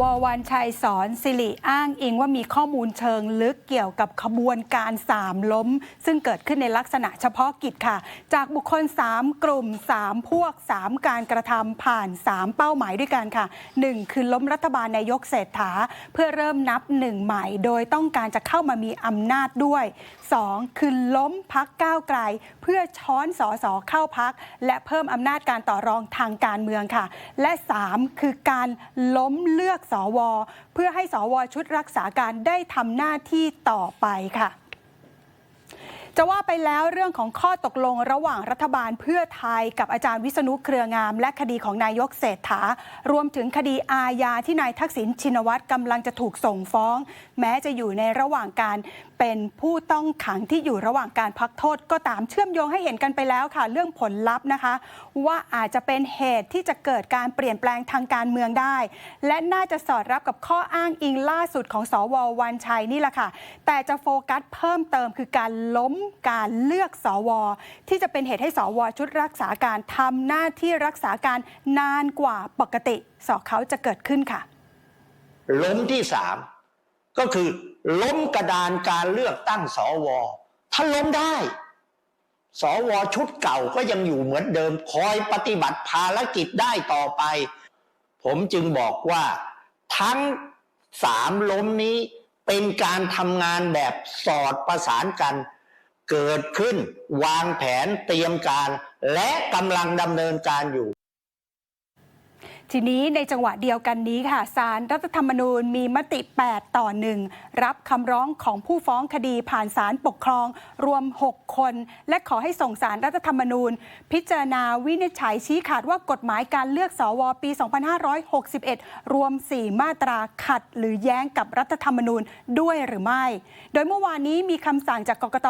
ววันชัยสอนสิริอ้างอิงว่ามีข้อมูลเชิงลึกเกี่ยวกับขบวนการสามล้ม ซึ่งเกิดขึ้นในลักษณะเฉพาะกิจค่ะ จากบุคคล 3 กลุ่ม 3 พวก 3 การกระทำผ่าน 3 เป้าหมายด้วยกันค่ะ 1 คือล้มรัฐบาลนายกเศรษฐา เพื่อเริ่มนับหนึ่งใหม่ โดยต้องการจะเข้ามามีอำนาจด้วย 2 คือล้มพักก้าวไกล เพื่อช้อนสอสอเข้าพัก และเพิ่มอำนาจการต่อรองทางการเมืองค่ะ และ 3 คือการล้มเลือกสว เพื่อให้สวชุดรักษาการได้ทำหน้าที่ต่อไปค่ะ จะว่าไปแล้วเรื่องของข้อตกลงระหว่างรัฐบาลเพื่อไทยกับอาจารย์วิษณุเครืองาม และคดีของนายกเศรษฐารวมถึงคดีอาญาที่นายทักษิณชินวัตรกำลังจะถูกส่งฟ้อง แม้จะอยู่ในระหว่างการเป็นผู้ต้องขังที่อยู่ระหว่างการพักโทษก็ตามเชื่อมโยงให้เห็นกันไปแล้วค่ะ เรื่องผลลัพธ์นะคะ ว่าอาจจะเป็นเหตุที่จะเกิดการเปลี่ยนแปลงทางการเมืองได้ และน่าจะสอดรับกับข้ออ้างอิงล่าสุดของสววันชัยนี่แหละค่ะ แต่จะโฟกัสเพิ่มเติมคือการล้มการเลือกสวที่จะเป็นเหตุให้สวชุดรักษาการทำหน้าที่รักษาการนานกว่าปกติสอเขาจะเกิดขึ้นค่ะ ล้มที่สามก็คือ ล้มกระดานการเลือกตั้งสวถ้าล้มได้สวชุดเก่าก็ยังอยู่เหมือนเดิมคอยปฏิบัติภารกิจได้ต่อไป ผมจึงบอกว่าทั้งสามล้มนี้เป็นการทำงานแบบสอดประสานกัน เกิดขึ้นวางแผนเตรียมการและกำลังดำเนินการอยู่ ทีนี้ในจังหวะเดียวกันนี้ค่ะสารรัฐธรรมนูญมีมติ 8 ต่อ 1 รับคำร้องของผู้ฟ้องคดีผ่านศาลปกครองรวม 6 คน และขอให้ส่งสารรัฐธรรมนูญ พิจารณาวินิจฉัยชี้ขาดว่ากฎหมายการเลือกสวปี 2561 รวม 4 มาตราขัดหรือแย้งกับรัฐธรรมนูญด้วยหรือไม่ โดยเมื่อวานนี้มีคำสั่งจากกกต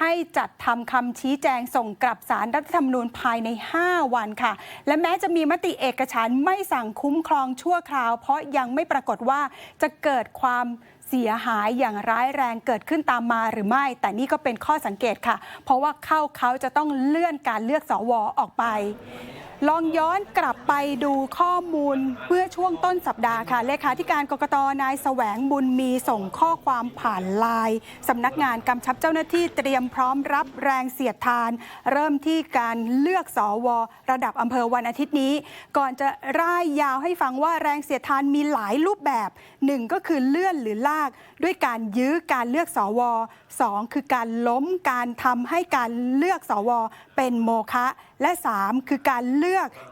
ให้จัดทำคำชี้แจงส่งกลับสารรัฐธรรมนูญภายใน 5 วันค่ะ และแม้จะมีมติเอกฉันไม่สั่งคุ้มครองชั่วคราว เพราะยังไม่ปรากฏว่าจะเกิดความเสียหายอย่างร้ายแรงเกิดขึ้นตามมาหรือไม่ แต่นี่ก็เป็นข้อสังเกตค่ะ เพราะว่าเข้าเขาจะต้องเลื่อนการเลือกสวออกไป ลองย้อนกลับไปดูข้อมูลเมื่อช่วงต้นสัปดาห์ค่ะ เลขาธิการกกตนายแสวงบุญมีส่งข้อความผ่านไลน์สำนักงานกำชับเจ้าหน้าที่เตรียมพร้อมรับแรงเสียดทาน เริ่มที่การเลือกสอวระดับอำเภอวันอาทิตย์นี้ ก่อนจะร่ายยาวให้ฟังว่าแรงเสียดทานมีหลายรูปแบบหนึ่งก็คือเลื่อนหรือลาก ด้วยการยื้อการเลือกสวสองคือการล้มการทำให้การเลือกสวเป็นโมฆะและ3คือการเลือก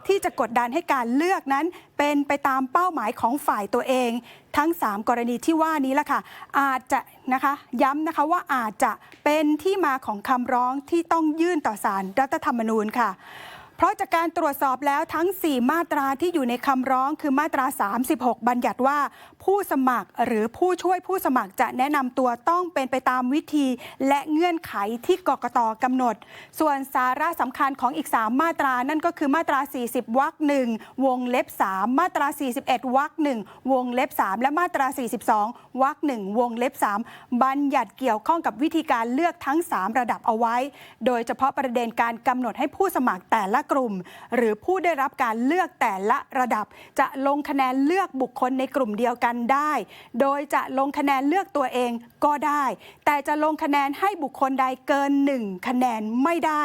ที่จะกดดันให้การเลือกนั้น เป็นไปตามเป้าหมายของฝ่ายตัวเอง ทั้ง 3 กรณีที่ว่านี้ละค่ะ อาจจะนะคะย้ำนะคะว่าอาจจะเป็นที่มาของคำร้องที่ต้องยื่นต่อศาลรรัฐธรรมนูญค่ะ ราะจากการตรวจสอบแล้วทั้ง 4 มาตราที่อยู่ในคำร้องคือมาตรา 36 บัญญัติว่า ผู้สมัครหรือผู้ช่วยผู้สมัครจะแนะนำตัวต้องเป็นไปตามวิธี และเงื่อนไขที่กกตกำหนด ส่วนสาระสำคัญของอีก 3 มาตรานั่นก็คือมาตรา 40 วรรคหนึ่งวงเล็บ 3 มาตรา 41 วรรคหนึ่งวงเล็บ 3 และมาตรา 42 วรรคหนึ่งวงเล็บ 3 บัญญัติเกี่ยวข้องกับวิธีการเลือกทั้ง 3 ระดับเอาไว้ โดยเฉพาะประเด็นการกำหนดให้ผู้สมัครแต่ละกลุ่ม หรือผู้ได้รับการเลือกแต่ละระดับ จะลงคะแนนเลือกบุคคลในกลุ่มเดียวกันได้ โดยจะลงคะแนนเลือกตัวเองก็ได้ แต่จะลงคะแนนให้บุคคลใดเกินหนึ่งคะแนนไม่ได้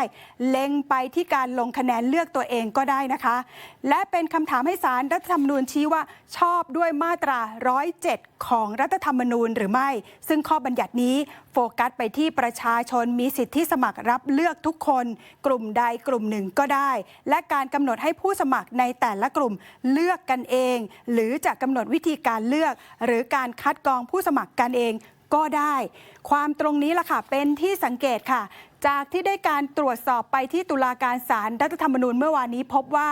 เล็งไปที่การลงคะแนนเลือกตัวเองก็ได้นะคะ และเป็นคำถามให้ศาลรัฐธรรมนูญชี้ว่าชอบด้วยมาตรา 107 ของรัฐธรรมนูญหรือไม่ ซึ่งข้อบัญญัตินี้โฟกัสไปที่ประชาชนมีสิทธิสมัครรับเลือกทุกคน กลุ่มใดกลุ่มหนึ่งก็ได้ และการกำหนดให้ผู้สมัครในแต่ละกลุ่มเลือกกันเอง หรือจะกำหนดวิธีการเลือก หรือการคัดกรองผู้สมัครกันเองก็ได้ ความตรงนี้ล่ะค่ะเป็นที่สังเกตค่ะ จากที่ได้การตรวจสอบไปที่ตุลาการศาลรัฐธรรมนูญเมื่อวานนี้พบว่า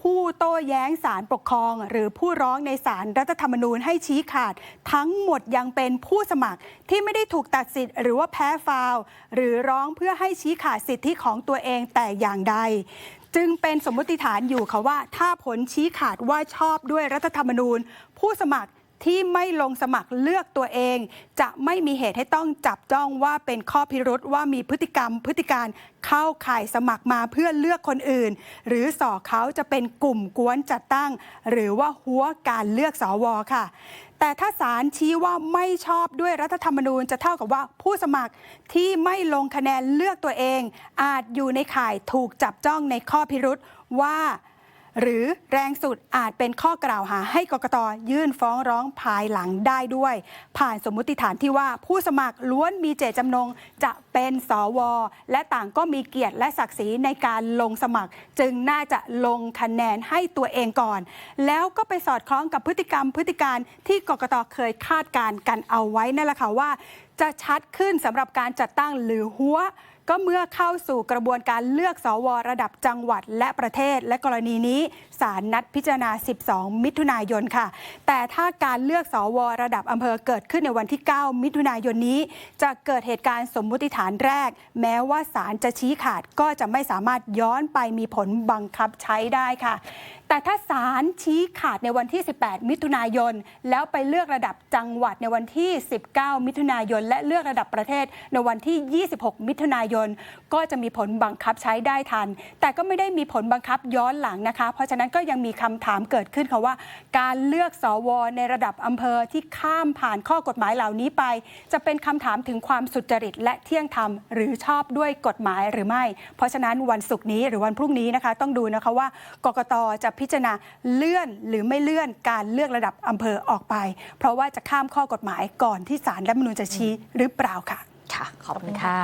ผู้โต้แย้งศาลปกครอง หรือผู้ร้องในศาลรัฐธรรมนูญให้ชี้ขาด ทั้งหมดยังเป็นผู้สมัครที่ไม่ได้ถูกตัดสิทธิ์หรือว่าแพ้ฟาวหรือร้องเพื่อให้ชี้ขาดสิทธิของตัวเองแต่อย่างใดจึงเป็นสมมติฐานอยู่ค่ะว่า ถ้าผลชี้ขาดว่าชอบด้วยรัฐธรรมนูญ ผู้สมัคร ที่ไม่ลงสมัครเลือกตัวเอง จะไม่มีเหตุให้ต้องจับจ้องว่าเป็นข้อพิรุษว่ามีพฤติกรรมพฤติการเข้าข่ายสมัครมาเพื่อเลือกคนอื่น หรือส่อเขาจะเป็นกลุ่มกวนจัดตั้ง หรือว่าหัวการเลือกสวค่ะแต่ถ้าศาลชี้ว่าไม่ชอบด้วยรัฐธรรมนูญจะเท่ากับว่าผู้สมัครที่ไม่ลงคะแนนเลือกตัวเอง อาจอยู่ในข่ายถูกจับจ้องในข้อพิรุษว่า หรือแรงสุดอาจเป็นข้อกล่าวหาให้กกตยื่นฟ้องร้องภายหลังได้ด้วย ผ่านสมมุติฐานที่ว่าผู้สมัครล้วนมีเจตจำนงจะเป็นสว และต่างก็มีเกียรติและศักดิ์ศรีในการลงสมัคร จึงน่าจะลงคะแนนให้ตัวเองก่อน แล้วก็ไปสอดคล้องกับพฤติกรรมพฤติการที่กกตเคยคาดการกันเอาไว้นั่นแหละค่ะว่า จะชัดขึ้นสำหรับการจัดตั้งหรือหัว ก็เมื่อเข้าสู่กระบวนการเลือกสวระดับจังหวัดและประเทศ และกรณีนี้ศาลนัดพิจารณา 12 มิถุนายนค่ะ แต่ถ้าการเลือกสวระดับอำเภอเกิดขึ้นในวันที่ 9 มิถุนายนนี้ จะเกิดเหตุการณ์สมมุติฐานแรก แม้ว่าศาลจะชี้ขาดก็จะไม่สามารถย้อนไปมีผลบังคับใช้ได้ค่ะแต่ถ้าศาลชี้ขาดในวันที่ 18 มิถุนายน แล้วไปเลือกระดับจังหวัดในวันที่ 19 มิถุนายน และเลือกระดับประเทศในวันที่ 26 มิถุนายนก็จะมีผลบังคับใช้ได้ทัน แต่ก็ไม่ได้มีผลบังคับย้อนหลังนะคะ เพราะฉะนั้นก็ยังมีคำถามเกิดขึ้นค่ะว่า การเลือกสวในระดับอำเภอที่ข้ามผ่านข้อกฎหมายเหล่านี้ไป จะเป็นคำถามถึงความสุจริตและเที่ยงธรรมหรือชอบด้วยกฎหมายหรือไม่ เพราะฉะนั้นวันศุกร์นี้หรือวันพรุ่งนี้นะคะ ต้องดูนะคะว่ากกตจะพิจารณาเลื่อนหรือไม่เลื่อนการเลือกระดับอำเภอออกไป เพราะว่าจะข้ามข้อกฎหมายก่อนที่ศาลรัฐธรรมนูญจะชี้หรือเปล่าค่ะ ค่ะ ขอบคุณค่ะ